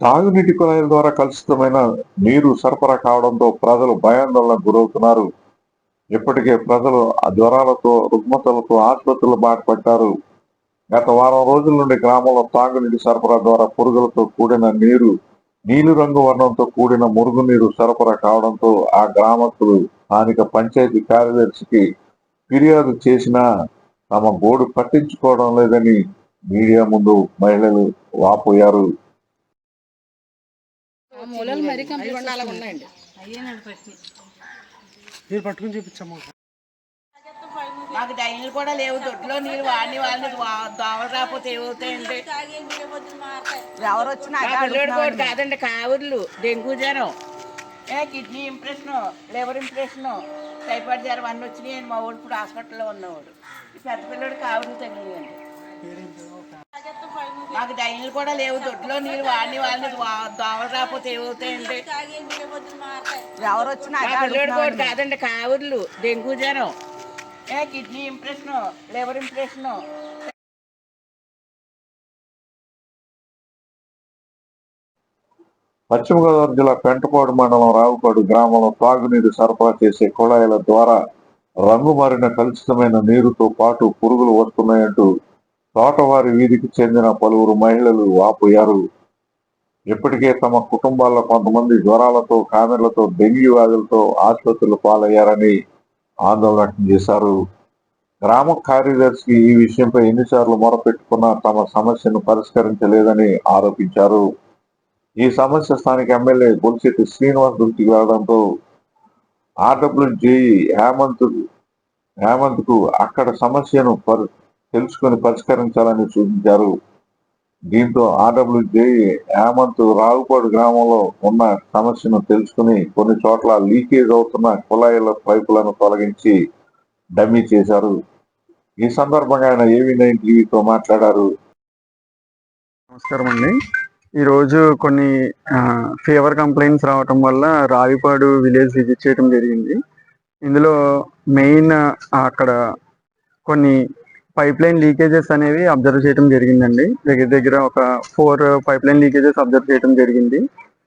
తాగునీటి కుళాయిల ద్వారా కలుషితమైన నీరు సరఫరా కావడంతో ప్రజలు భయాందోళనకు గురవుతున్నారు. ఇప్పటికే ప్రజలు జ్వరాలతో రుగ్మతలతో ఆసుపత్రులు బాటపట్టారు గత వారం రోజుల నుండి గ్రామంలో తాగునీటి సరఫరా ద్వారా పురుగులతో కూడిన నీరు నీలి రంగు వర్ణంతో కూడిన మురుగునీరు సరఫరా కావడంతో ఆ గ్రామస్తులు స్థానిక పంచాయతీ కార్యదర్శికి ఫిర్యాదు చేసినా తమ గోడు పట్టించుకోవడం లేదని మీడియా ముందు మహిళలు వాపోయారు. పట్టుకుని చూపించమ్మా. మాకు డైన్లు కూడా లేవు దొడ్లో నీళ్ళు వాడిని వాళ్ళని దోమలు రాకపోతే ఏమవుతాయండి? ఎవరు వచ్చినా కాదండి కావుర్లు డెంగ్యూ జ్వరం. ఏ kidney impression liver impression. Typhoid జ్వరం అన్నీ వచ్చినాయి మా వాడు ఇప్పుడు హాస్పిటల్లో ఉన్నవాడు. ఈ పెద్ద పిల్లడు కావులు తగిలియండి మాకు డైన్లు కూడా లేవు దొడ్లో నీళ్ళు వాడిని వాళ్ళని దోమలు రాకపోతే ఏమవుతాయండి? ఎవరు వచ్చినా కాదండి కావుర్లు డెంగ్యూ జ్వరం. ఏ kidney impression liver impression Pashchima Godavari జిల్లా పెంటపాడు మండలం రావుపాడు గ్రామంలో తాగునీరు సరఫరా చేసే కుళాయిల ద్వారా రంగు మారిన కలుషితమైన నీరుతో పాటు పురుగులు వస్తున్నాయంటూ తోటవారి వీధికి చెందిన పలువురు మహిళలు వాపోయారు ఇప్పటికే తమ కుటుంబాల్లో కొంతమంది జ్వరాలతో కామెర్లతో డెంగ్యూ వ్యాధులతో ఆసుపత్రులు పాలయ్యారని ఆందోళన వ్యక్తం చేశారు. గ్రామ కార్యదర్శికి ఈ విషయంపై ఎన్నిసార్లు మొరపెట్టుకున్నా తమ సమస్యను పరిష్కరించలేదని ఆరోపించారు. ఈ సమస్య స్థానిక ఎమ్మెల్యే బొలిశెట్టి శ్రీనివాస్ దృష్టికి వెళ్ళడంతో ఆర్డబ్ల్యూజేఈ హేమంత్ హేమంత్కు అక్కడ సమస్యను పరి తెలుసుకొని పరిష్కరించాలని సూచించారు. దీంతో ఆర్డబ్ల్యూజేఈ హేమంత్ రావుపాడు గ్రామంలో ఉన్న సమస్యను తెలుసుకుని కొన్ని చోట్ల లీకేజ్ అవుతున్న కుళాయిల పైపులను తొలగించి డమ్మీ చేశారు. ఈ సందర్భంగా ఆయన ఏవి నైన్ టీవీతో మాట్లాడారు. నమస్కారం అండి ఈరోజు కొన్ని ఫీవర్ కంప్లైంట్స్ రావటం వల్ల రావిపాడు విలేజ్ విజిట్ చేయడం జరిగింది. ఇందులో మెయిన్ అక్కడ కొన్ని పైప్ లైన్ లీకేజెస్ అనేవి అబ్జర్వ్ చేయడం జరిగిందండి. దగ్గర దగ్గర ఒక four pipe line leakages observe చేయడం జరిగింది.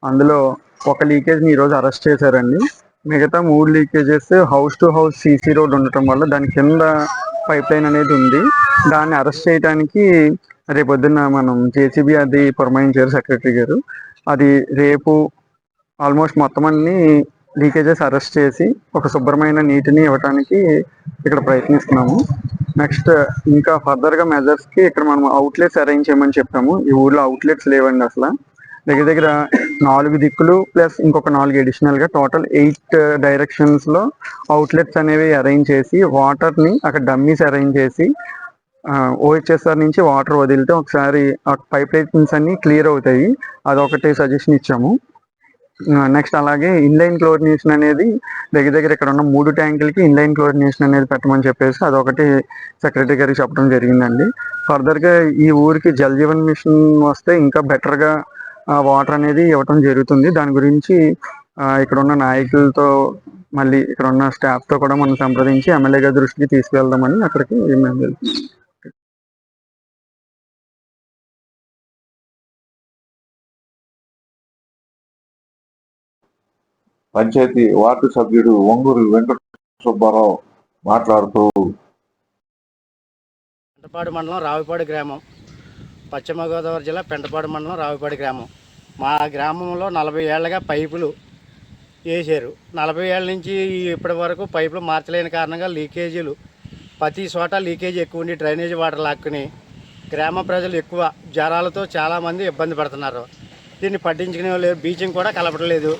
అందులో ఒక లీకేజ్ని ఈరోజు అరెస్ట్ చేశారండి. మిగతా మూడు leakages house to house CC road ఉండటం వల్ల దాని కింద పైప్ లైన్ అనేది ఉంది. దాన్ని అరెస్ట్ చేయడానికి రేపొద్దున్న మనం జేసీబీ అది పురమాయించారు సెక్రటరీ గారు. అది రేపు ఆల్మోస్ట్ మొత్తం అన్ని లీకేజెస్ అరెస్ట్ చేసి ఒక శుభ్రమైన నీటిని ఇవ్వడానికి ఇక్కడ ప్రయత్నిస్తున్నాము. నెక్స్ట్ ఇంకా ఫర్దర్గా మెజర్స్కి ఇక్కడ మనం అవుట్లెట్స్ అరేంజ్ చేయమని చెప్పాము. ఈ ఊర్లో అవుట్లెట్స్ లేవండి అసలు. దగ్గర దగ్గర నాలుగు దిక్కులు ప్లస్ ఇంకొక నాలుగు అడిషనల్గా టోటల్ ఎయిట్ డైరెక్షన్స్లో అవుట్లెట్స్ అనేవి అరేంజ్ చేసి వాటర్ని అక్కడ డమ్మీస్ అరేంజ్ చేసి ఓహెచ్ఎస్ఆర్ నుంచి వాటర్ వదిలితే ఒకసారి ఆ పైప్ లైన్స్ అన్ని క్లియర్ అవుతాయి. అదొకటి సజెషన్ ఇచ్చాము. నెక్స్ట్ అలాగే ఇన్లైన్ క్లోరినేషన్ అనేది దగ్గర దగ్గర ఇక్కడ ఉన్న మూడు ట్యాంకులకి ఇన్లైన్ క్లోరినేషన్ అనేది పెట్టమని చెప్పేసి అదొకటి సెక్రటరీ గారికి చెప్పడం జరిగిందండి. ఫర్దర్గా ఈ ఊరికి జల్ జీవన్ మిషన్ వస్తే ఇంకా బెటర్గా వాటర్ అనేది ఇవ్వటం జరుగుతుంది. దాని గురించి ఇక్కడ ఉన్న నాయకులతో మళ్ళీ ఇక్కడ ఉన్న స్టాఫ్తో కూడా మనం సంప్రదించి ఎమ్మెల్యే గారి దృష్టికి తీసుకెళ్దామని అక్కడికి మేము వెళ్తున్నాం పంచాయతీ వార్డు సభ్యుడు ఒంగూరు వెంకట సుబ్బారావు మాట్లాడుతూ పెంటపాడు మండలం రావిపాడు గ్రామం. పశ్చిమ గోదావరి జిల్లా పెంటపాడు మండలం రావిపాడు గ్రామం. మా గ్రామంలో నలభై ఏళ్ళగా పైపులు వేసారు నలభై ఏళ్ళ నుంచి ఇప్పటి వరకు పైపులు మార్చలేని కారణంగా లీకేజీలు ప్రతి చోట లీకేజీ ఎక్కువ ఉండి డ్రైనేజ్ వాటర్ లాక్కుని గ్రామ ప్రజలు ఎక్కువ జ్వరాలతో చాలామంది ఇబ్బంది పడుతున్నారు. దీన్ని పట్టించుకునే లేదు బీచింగ్ కూడా కలపట్లేదు.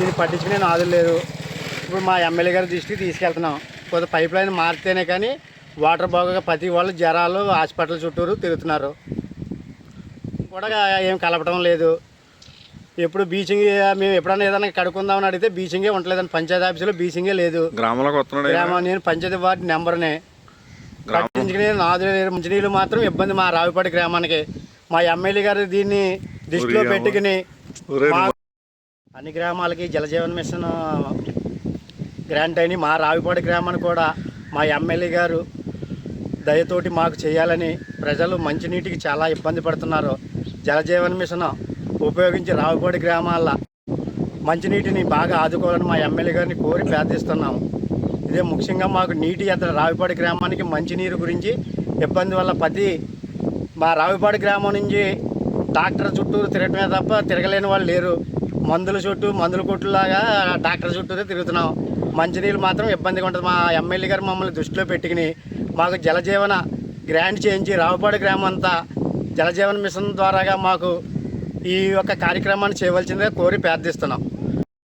దీన్ని పట్టించుకునే నాదులు లేదు. ఇప్పుడు మా ఎమ్మెల్యే గారి దృష్టికి తీసుకెళ్తున్నాం. కొద్ది పైప్ లైన్ మారితేనే కానీ వాటర్ బాగా ప్రతి వాళ్ళు జ్వరాలు హాస్పిటల్ చుట్టూరు తిరుగుతున్నారు. కూడా ఏం కలపడం లేదు. ఎప్పుడు బీచింగ్ మేము ఎప్పుడైనా ఏదైనా కడుక్కుందామని అడిగితే బీచింగే ఉండలేదని పంచాయతీ ఆఫీసులో బీచింగే లేదు. గ్రామంలోకి వస్తున్నాడు. గ్రామం నేను పంచాయతీ వార్డు నెంబర్నే. పట్టించుకునే నాదులు లేరు. మంచినీళ్ళు మాత్రం ఇబ్బంది మా రావిపాటి గ్రామానికి. మా ఎమ్మెల్యే గారు దీన్ని దృష్టిలో పెట్టుకుని మా అన్ని గ్రామాలకి జలజీవన్ మిషన్ గ్రాంట్ అయిన మా రావిపాడి గ్రామాన్ని కూడా మా ఎమ్మెల్యే గారు దయతోటి మాకు చేయాలని ప్రజలు మంచినీటికి చాలా ఇబ్బంది పడుతున్నారు. జలజీవన్ మిషన్ ఉపయోగించి రావిపాడు గ్రామాల మంచినీటిని బాగా ఆదుకోవాలని మా ఎమ్మెల్యే గారిని కోరి ప్రార్థిస్తున్నాము ఇదే ముఖ్యంగా మాకు నీటి అతను రావిపాడు గ్రామానికి మంచినీరు గురించి ఇబ్బంది వల్ల ప్రతి మా రావిపాడు గ్రామం నుంచి డాక్టర్ చుట్టూరు తిరగటమే తప్ప తిరగలేని వాళ్ళు లేరు. మందుల చుట్టూ మందుల కొట్టులాగా డాక్టర్ చుట్టూనే తిరుగుతున్నాం. మంచినీళ్ళు మాత్రం ఇబ్బందిగా ఉంటుంది. మా ఎమ్మెల్యే గారు మమ్మల్ని దృష్టిలో పెట్టుకుని మాకు జలజీవన గ్రాంట్ చేయించి రావుపాడు గ్రామం అంతా జలజీవన మిషన్ ద్వారాగా మాకు ఈ యొక్క కార్యక్రమాన్ని చేయవలసిందిగా కోరి ప్రార్థిస్తున్నాం.